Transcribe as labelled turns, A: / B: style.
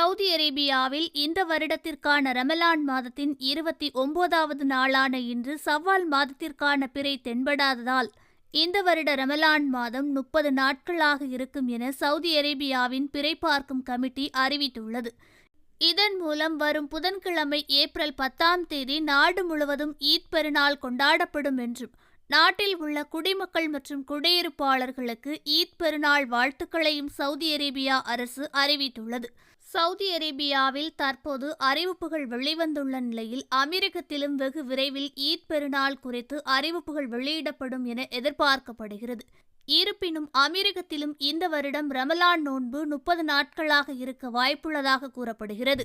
A: Saudi அரேபியாவில் இந்த வருடத்திற்கான ரமலான் மாதத்தின் இருபத்தி ஒன்பதாவது நாளான இன்று சவ்வால் மாதத்திற்கான பிறை தென்படாததால் இந்த வருட ரமலான் மாதம் முப்பது நாட்களாக இருக்கும் என சவுதி அரேபியாவின் பிறை பார்க்கும் கமிட்டி அறிவித்துள்ளது. இதன் மூலம் வரும் புதன்கிழமை ஏப்ரல் பத்தாம் தேதி நாடு முழுவதும் ஈத் பெருநாள் கொண்டாடப்படும் என்றும் நாட்டில் உள்ள குடிமக்கள் மற்றும் குடியிருப்பாளர்களுக்கு ஈத் பெருநாள் வாழ்த்துக்களையும் சவுதி அரேபியா அரசு அறிவித்துள்ளது. சவுதி அரேபியாவில் தற்போது அறிவிப்புகள் வெளிவந்துள்ள நிலையில் அமெரிக்கத்திலும் வெகு விரைவில் ஈத் பெருநாள் குறித்து அறிவிப்புகள் வெளியிடப்படும் என எதிர்பார்க்கப்படுகிறது. இருப்பினும் அமெரிக்கத்திலும் இந்த வருடம் ரமலான் நோன்பு முப்பது நாட்களாக இருக்க வாய்ப்புள்ளதாக கூறப்படுகிறது.